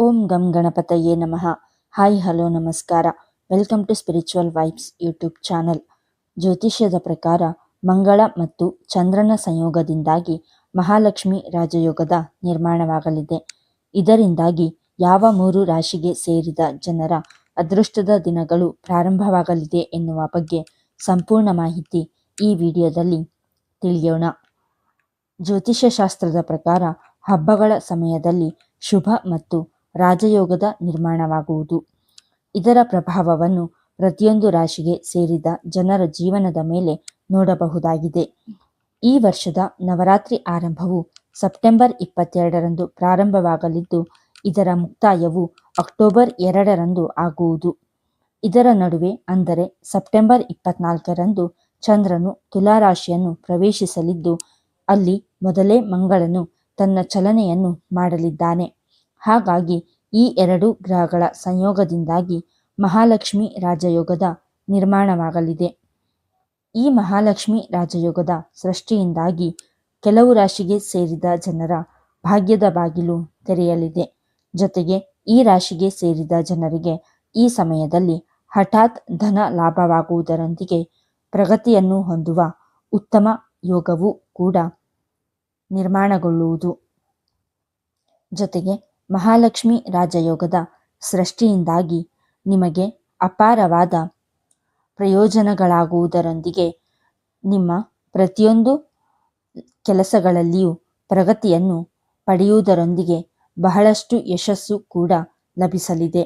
ಓಂ ಗಂ ಗಣಪತಯೇ ನಮಃ. ಹಾಯ್, ಹಲೋ, ನಮಸ್ಕಾರ. Welcome to spiritual vibes YouTube channel. ಜ್ಯೋತಿಷ್ಯದ ಪ್ರಕಾರ ಮಂಗಳ ಮತ್ತು ಚಂದ್ರನ ಸಂಯೋಗದಿಂದಾಗಿ ಮಹಾಲಕ್ಷ್ಮಿ ರಾಜಯೋಗದ ನಿರ್ಮಾಣವಾಗಲಿದೆ. ಇದರಿಂದಾಗಿ ಯಾವ ಮೂರು ರಾಶಿಗೆ ಸೇರಿದ ಜನರ ಅದೃಷ್ಟದ ದಿನಗಳು ಪ್ರಾರಂಭವಾಗಲಿದೆ ಎನ್ನುವ ಬಗ್ಗೆ ಸಂಪೂರ್ಣ ಮಾಹಿತಿ ಈ ವಿಡಿಯೋದಲ್ಲಿ ತಿಳಿಯೋಣ. ಜ್ಯೋತಿಷ್ಯ ಶಾಸ್ತ್ರದ ಪ್ರಕಾರ ಹಬ್ಬಗಳ ಸಮಯದಲ್ಲಿ ಶುಭ ಮತ್ತು ರಾಜಯೋಗದ ನಿರ್ಮಾಣವಾಗುವುದು. ಇದರ ಪ್ರಭಾವವನ್ನು ಪ್ರತಿಯೊಂದು ರಾಶಿಗೆ ಸೇರಿದ ಜನರ ಜೀವನದ ಮೇಲೆ ನೋಡಬಹುದಾಗಿದೆ. ಈ ವರ್ಷದ ನವರಾತ್ರಿ ಆರಂಭವು ಸೆಪ್ಟೆಂಬರ್ ಇಪ್ಪತ್ತೆರಡರಂದು ಪ್ರಾರಂಭವಾಗಲಿದ್ದು, ಇದರ ಮುಕ್ತಾಯವು ಅಕ್ಟೋಬರ್ ಎರಡರಂದು ಆಗುವುದು. ಇದರ ನಡುವೆ ಅಂದರೆ ಸೆಪ್ಟೆಂಬರ್ ಇಪ್ಪತ್ನಾಲ್ಕರಂದು ಚಂದ್ರನು ತುಲಾರಾಶಿಯನ್ನು ಪ್ರವೇಶಿಸಲಿದ್ದು, ಅಲ್ಲಿ ಮೊದಲೇ ಮಂಗಳನು ತನ್ನ ಚಲನೆಯನ್ನು ಮಾಡಲಿದ್ದಾನೆ. ಹಾಗಾಗಿ ಈ ಎರಡು ಗ್ರಹಗಳ ಸಂಯೋಗದಿಂದಾಗಿ ಮಹಾಲಕ್ಷ್ಮಿ ರಾಜಯೋಗದ ನಿರ್ಮಾಣವಾಗಲಿದೆ. ಈ ಮಹಾಲಕ್ಷ್ಮಿ ರಾಜಯೋಗದ ಸೃಷ್ಟಿಯಿಂದಾಗಿ ಕೆಲವು ರಾಶಿಗೆ ಸೇರಿದ ಜನರ ಭಾಗ್ಯದ ಬಾಗಿಲು ತೆರೆಯಲಿದೆ. ಜೊತೆಗೆ ಈ ರಾಶಿಗೆ ಸೇರಿದ ಜನರಿಗೆ ಈ ಸಮಯದಲ್ಲಿ ಹಠಾತ್ ಧನ ಲಾಭವಾಗುವುದರೊಂದಿಗೆ ಪ್ರಗತಿಯನ್ನು ಹೊಂದುವ ಉತ್ತಮ ಯೋಗವೂ ಕೂಡ ನಿರ್ಮಾಣಗೊಳ್ಳುವುದು. ಜೊತೆಗೆ ಮಹಾಲಕ್ಷ್ಮಿ ರಾಜಯೋಗದ ಸೃಷ್ಟಿಯಿಂದಾಗಿ ನಿಮಗೆ ಅಪಾರವಾದ ಪ್ರಯೋಜನಗಳಾಗುವುದರೊಂದಿಗೆ ನಿಮ್ಮ ಪ್ರತಿಯೊಂದು ಕೆಲಸಗಳಲ್ಲಿಯೂ ಪ್ರಗತಿಯನ್ನು ಪಡೆಯುವುದರೊಂದಿಗೆ ಬಹಳಷ್ಟು ಯಶಸ್ಸು ಕೂಡ ಲಭಿಸಲಿದೆ.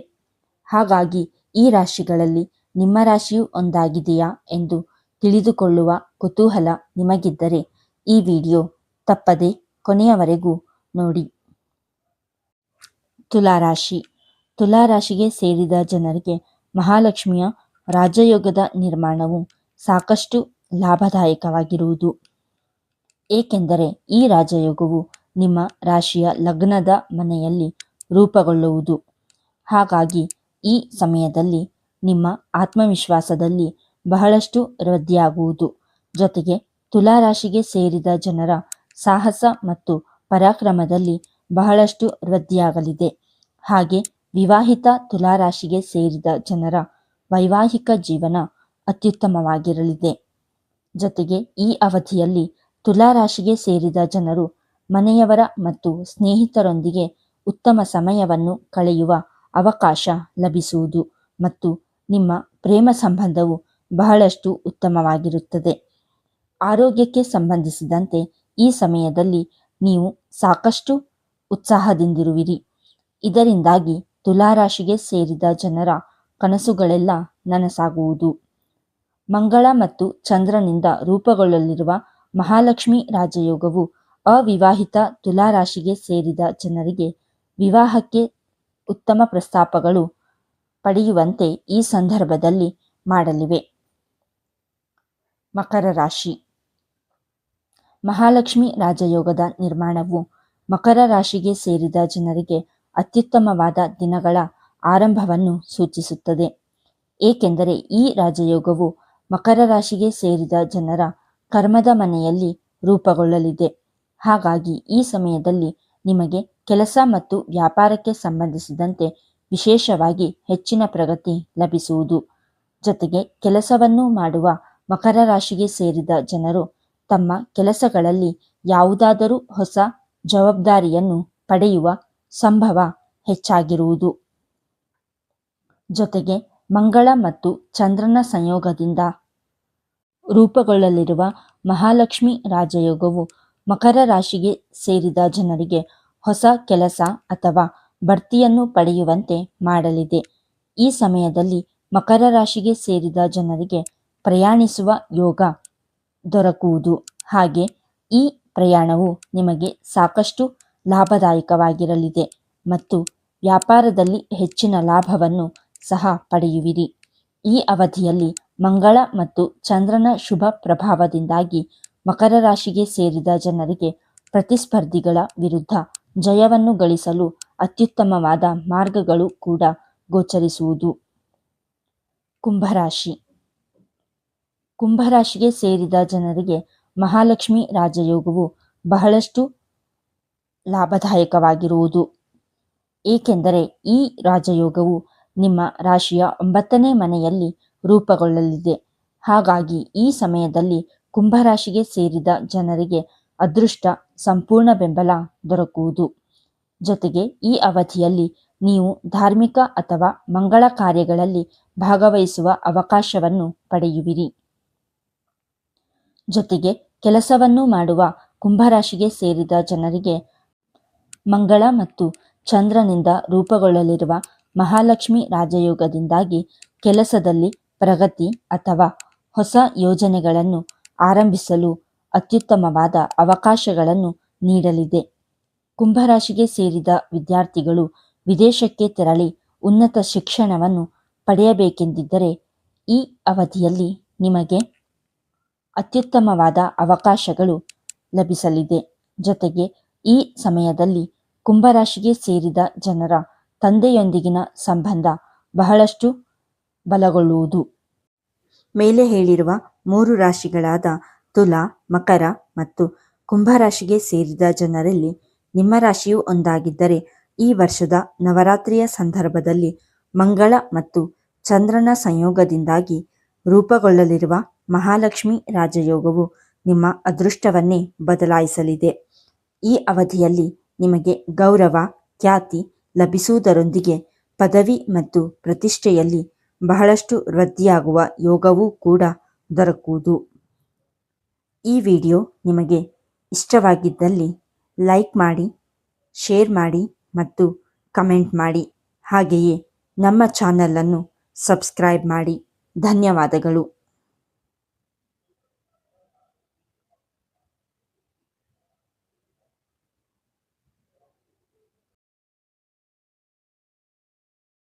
ಹಾಗಾಗಿ ಈ ರಾಶಿಗಳಲ್ಲಿ ನಿಮ್ಮ ರಾಶಿಯು ಒಂದಾಗಿದೆಯಾ ಎಂದು ತಿಳಿದುಕೊಳ್ಳುವ ಕುತೂಹಲ ನಿಮಗಿದ್ದರೆ ಈ ವಿಡಿಯೋ ತಪ್ಪದೆ ಕೊನೆಯವರೆಗೂ ನೋಡಿ. ತುಲಾರಾಶಿ. ತುಲಾರಾಶಿಗೆ ಸೇರಿದ ಜನರಿಗೆ ಮಹಾಲಕ್ಷ್ಮಿಯ ರಾಜಯೋಗದ ನಿರ್ಮಾಣವು ಸಾಕಷ್ಟು ಲಾಭದಾಯಕವಾಗಿರುವುದು. ಏಕೆಂದರೆ ಈ ರಾಜಯೋಗವು ನಿಮ್ಮ ರಾಶಿಯ ಲಗ್ನದ ಮನೆಯಲ್ಲಿ ರೂಪುಗೊಳ್ಳುವುದು. ಹಾಗಾಗಿ ಈ ಸಮಯದಲ್ಲಿ ನಿಮ್ಮ ಆತ್ಮವಿಶ್ವಾಸದಲ್ಲಿ ಬಹಳಷ್ಟು ವೃದ್ಧಿಯಾಗುವುದು. ಜೊತೆಗೆ ತುಲಾರಾಶಿಗೆ ಸೇರಿದ ಜನರ ಸಾಹಸ ಮತ್ತು ಪರಾಕ್ರಮದಲ್ಲಿ ಬಹಳಷ್ಟು ವೃದ್ಧಿಯಾಗಲಿದೆ. ಹಾಗೆ ವಿವಾಹಿತ ತುಲಾರಾಶಿಗೆ ಸೇರಿದ ಜನರ ವೈವಾಹಿಕ ಜೀವನ ಅತ್ಯುತ್ತಮವಾಗಿರಲಿದೆ. ಜೊತೆಗೆ ಈ ಅವಧಿಯಲ್ಲಿ ತುಲಾರಾಶಿಗೆ ಸೇರಿದ ಜನರು ಮನೆಯವರ ಮತ್ತು ಸ್ನೇಹಿತರೊಂದಿಗೆ ಉತ್ತಮ ಸಮಯವನ್ನು ಕಳೆಯುವ ಅವಕಾಶ ಲಭಿಸುವುದು ಮತ್ತು ನಿಮ್ಮ ಪ್ರೇಮ ಸಂಬಂಧವು ಬಹಳಷ್ಟು ಉತ್ತಮವಾಗಿರುತ್ತದೆ. ಆರೋಗ್ಯಕ್ಕೆ ಸಂಬಂಧಿಸಿದಂತೆ ಈ ಸಮಯದಲ್ಲಿ ನೀವು ಸಾಕಷ್ಟು ಉತ್ಸಾಹದಿಂದಿರುವಿರಿ. ಇದರಿಂದಾಗಿ ತುಲಾರಾಶಿಗೆ ಸೇರಿದ ಜನರ ಕನಸುಗಳೆಲ್ಲ ನನಸಾಗುವುದು. ಮಂಗಳ ಮತ್ತು ಚಂದ್ರನಿಂದ ರೂಪುಗೊಳ್ಳಲಿರುವ ಮಹಾಲಕ್ಷ್ಮಿ ರಾಜಯೋಗವು ಅವಿವಾಹಿತ ತುಲಾರಾಶಿಗೆ ಸೇರಿದ ಜನರಿಗೆ ವಿವಾಹಕ್ಕೆ ಉತ್ತಮ ಪ್ರಸ್ತಾಪಗಳು ಪಡೆಯುವಂತೆ ಈ ಸಂದರ್ಭದಲ್ಲಿ ಮಾಡಲಿವೆ. ಮಕರ ರಾಶಿ. ಮಹಾಲಕ್ಷ್ಮಿ ರಾಜಯೋಗದ ನಿರ್ಮಾಣವು ಮಕರ ರಾಶಿಗೆ ಸೇರಿದ ಜನರಿಗೆ ಅತ್ಯುತ್ತಮವಾದ ದಿನಗಳ ಆರಂಭವನ್ನು ಸೂಚಿಸುತ್ತದೆ. ಏಕೆಂದರೆ ಈ ರಾಜಯೋಗವು ಮಕರ ರಾಶಿಗೆ ಸೇರಿದ ಜನರ ಕರ್ಮದ ಮನೆಯಲ್ಲಿ ರೂಪುಗೊಳ್ಳಲಿದೆ. ಹಾಗಾಗಿ ಈ ಸಮಯದಲ್ಲಿ ನಿಮಗೆ ಕೆಲಸ ಮತ್ತು ವ್ಯಾಪಾರಕ್ಕೆ ಸಂಬಂಧಿಸಿದಂತೆ ವಿಶೇಷವಾಗಿ ಹೆಚ್ಚಿನ ಪ್ರಗತಿ ಲಭಿಸುವುದು. ಜೊತೆಗೆ ಕೆಲಸವನ್ನು ಮಾಡುವ ಮಕರ ರಾಶಿಗೆ ಸೇರಿದ ಜನರು ತಮ್ಮ ಕೆಲಸಗಳಲ್ಲಿ ಯಾವುದಾದರೂ ಹೊಸ ಜವಾಬ್ದಾರಿಯನ್ನು ಪಡೆಯುವ ಸಂಭವ ಹೆಚ್ಚಾಗಿರುವುದು. ಜೊತೆಗೆ ಮಂಗಳ ಮತ್ತು ಚಂದ್ರನ ಸಂಯೋಗದಿಂದ ರೂಪುಗೊಳ್ಳಲಿರುವ ಮಹಾಲಕ್ಷ್ಮಿ ರಾಜಯೋಗವು ಮಕರ ರಾಶಿಗೆ ಸೇರಿದ ಜನರಿಗೆ ಹೊಸ ಕೆಲಸ ಅಥವಾ ಬಡ್ತಿಯನ್ನು ಪಡೆಯುವಂತೆ ಮಾಡಲಿದೆ. ಈ ಸಮಯದಲ್ಲಿ ಮಕರ ರಾಶಿಗೆ ಸೇರಿದ ಜನರಿಗೆ ಪ್ರಯಾಣಿಸುವ ಯೋಗ ದೊರಕುವುದು. ಹಾಗೆ ಈ ಪ್ರಯಾಣವು ನಿಮಗೆ ಸಾಕಷ್ಟು ಲಾಭದಾಯಕವಾಗಿರಲಿದೆ ಮತ್ತು ವ್ಯಾಪಾರದಲ್ಲಿ ಹೆಚ್ಚಿನ ಲಾಭವನ್ನು ಸಹ ಪಡೆಯುವಿರಿ. ಈ ಅವಧಿಯಲ್ಲಿ ಮಂಗಳ ಮತ್ತು ಚಂದ್ರನ ಶುಭ ಪ್ರಭಾವದಿಂದಾಗಿ ಮಕರ ರಾಶಿಗೆ ಸೇರಿದ ಜನರಿಗೆ ಪ್ರತಿಸ್ಪರ್ಧಿಗಳ ವಿರುದ್ಧ ಜಯವನ್ನು ಗಳಿಸಲು ಅತ್ಯುತ್ತಮವಾದ ಮಾರ್ಗಗಳು ಕೂಡ ಗೋಚರಿಸುವುದು. ಕುಂಭರಾಶಿ. ಕುಂಭರಾಶಿಗೆ ಸೇರಿದ ಜನರಿಗೆ ಮಹಾಲಕ್ಷ್ಮಿ ರಾಜಯೋಗವು ಬಹಳಷ್ಟು ಲಾಭದಾಯಕವಾಗಿರುವುದು. ಏಕೆಂದರೆ ಈ ರಾಜಯೋಗವು ನಿಮ್ಮ ರಾಶಿಯ ಒಂಬತ್ತನೇ ಮನೆಯಲ್ಲಿ ರೂಪುಗೊಳ್ಳಲಿದೆ. ಹಾಗಾಗಿ ಈ ಸಮಯದಲ್ಲಿ ಕುಂಭರಾಶಿಗೆ ಸೇರಿದ ಜನರಿಗೆ ಅದೃಷ್ಟ, ಸಂಪೂರ್ಣ ಬೆಂಬಲ ದೊರಕುವುದು. ಜೊತೆಗೆ ಈ ಅವಧಿಯಲ್ಲಿ ನೀವು ಧಾರ್ಮಿಕ ಅಥವಾ ಮಂಗಳ ಕಾರ್ಯಗಳಲ್ಲಿ ಭಾಗವಹಿಸುವ ಅವಕಾಶವನ್ನು ಪಡೆಯುವಿರಿ. ಜೊತೆಗೆ ಕೆಲಸವನ್ನು ಮಾಡುವ ಕುಂಭರಾಶಿಗೆ ಸೇರಿದ ಜನರಿಗೆ ಮಂಗಳ ಮತ್ತು ಚಂದ್ರನಿಂದ ರೂಪುಗೊಳ್ಳಲಿರುವ ಮಹಾಲಕ್ಷ್ಮಿ ರಾಜಯೋಗದಿಂದಾಗಿ ಕೆಲಸದಲ್ಲಿ ಪ್ರಗತಿ ಅಥವಾ ಹೊಸ ಯೋಜನೆಗಳನ್ನು ಆರಂಭಿಸಲು ಅತ್ಯುತ್ತಮವಾದ ಅವಕಾಶಗಳನ್ನು ನೀಡಲಿದೆ. ಕುಂಭರಾಶಿಗೆ ಸೇರಿದ ವಿದ್ಯಾರ್ಥಿಗಳು ವಿದೇಶಕ್ಕೆ ತೆರಳಿ ಉನ್ನತ ಶಿಕ್ಷಣವನ್ನು ಪಡೆಯಬೇಕೆಂದಿದ್ದರೆ ಈ ಅವಧಿಯಲ್ಲಿ ನಿಮಗೆ ಅತ್ಯುತ್ತಮವಾದ ಅವಕಾಶಗಳು ಲಭಿಸಲಿದೆ. ಜೊತೆಗೆ ಈ ಸಮಯದಲ್ಲಿ ಕುಂಭರಾಶಿಗೆ ಸೇರಿದ ಜನರ ತಂದೆಯೊಂದಿಗಿನ ಸಂಬಂಧ ಬಹಳಷ್ಟು ಬಲಗೊಳ್ಳುವುದು. ಮೇಲೆ ಹೇಳಿರುವ ಮೂರು ರಾಶಿಗಳಾದ ತುಲಾ, ಮಕರ ಮತ್ತು ಕುಂಭರಾಶಿಗೆ ಸೇರಿದ ಜನರಲ್ಲಿ ನಿಮ್ಮ ರಾಶಿಯು ಒಂದಾಗಿದ್ದರೆ ಈ ವರ್ಷದ ನವರಾತ್ರಿಯ ಸಂದರ್ಭದಲ್ಲಿ ಮಂಗಳ ಮತ್ತು ಚಂದ್ರನ ಸಂಯೋಗದಿಂದಾಗಿ ರೂಪುಗೊಳ್ಳಲಿರುವ ಮಹಾಲಕ್ಷ್ಮಿ ರಾಜಯೋಗವು ನಿಮ್ಮ ಅದೃಷ್ಟವನ್ನೇ ಬದಲಾಯಿಸಲಿದೆ. ಈ ಅವಧಿಯಲ್ಲಿ ನಿಮಗೆ ಗೌರವ, ಖ್ಯಾತಿ ಲಭಿಸುವುದರೊಂದಿಗೆ ಪದವಿ ಮತ್ತು ಪ್ರತಿಷ್ಠೆಯಲ್ಲಿ ಬಹಳಷ್ಟು ವೃದ್ಧಿಯಾಗುವ ಯೋಗವೂ ಕೂಡ ದೊರಕುವುದು. ಈ ವಿಡಿಯೋ ನಿಮಗೆ ಇಷ್ಟವಾಗಿದ್ದಲ್ಲಿ ಲೈಕ್ ಮಾಡಿ, ಶೇರ್ ಮಾಡಿ ಮತ್ತು ಕಮೆಂಟ್ ಮಾಡಿ. ಹಾಗೆಯೇ ನಮ್ಮ ಚಾನಲನ್ನು ಸಬ್ಸ್ಕ್ರೈಬ್ ಮಾಡಿ. ಧನ್ಯವಾದಗಳು.